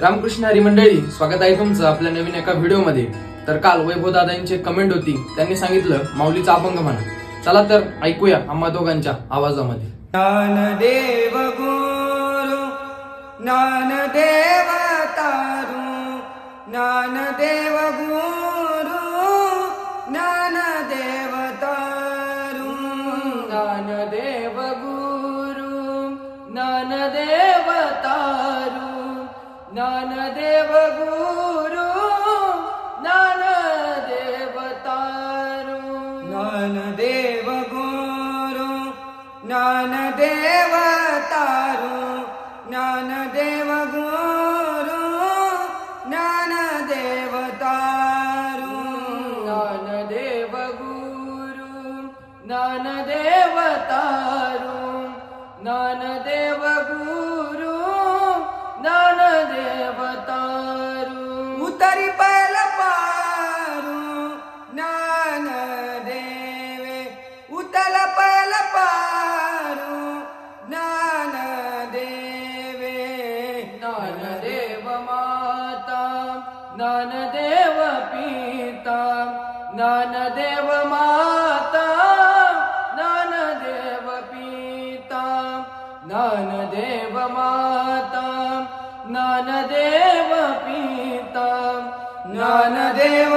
रामकृष्ण हरी मंडळी स्वागत आहे तुमचं आपल्या नवीन एका व्हिडिओमध्ये. तर काल वैभव दादांची कमेंट होती त्यांनी सांगितलं माऊलीचा अभंग म्हणा. चला तर ऐकूया आम्हा दोघांच्या आवाजामध्ये. ज्ञानदेव गुरु ज्ञानदेव तारू ज्ञानदेव गुरु ज्ञानदेव तारू। ज्ञानदेव गुरु ज्ञानदेव नदेवगुरु नानेव गोरु नानगुरु नानगुरु नानगुरु देवतारू। उतरी पैल पारू ज्ञान देवे। उतल पैल पारू ज्ञान देवे। ज्ञान देव माता ज्ञान देव पिता ज्ञान माता ज्ञान देव पिता ज्ञान देव माता। ज्ञानदेव पिता ज्ञानदेव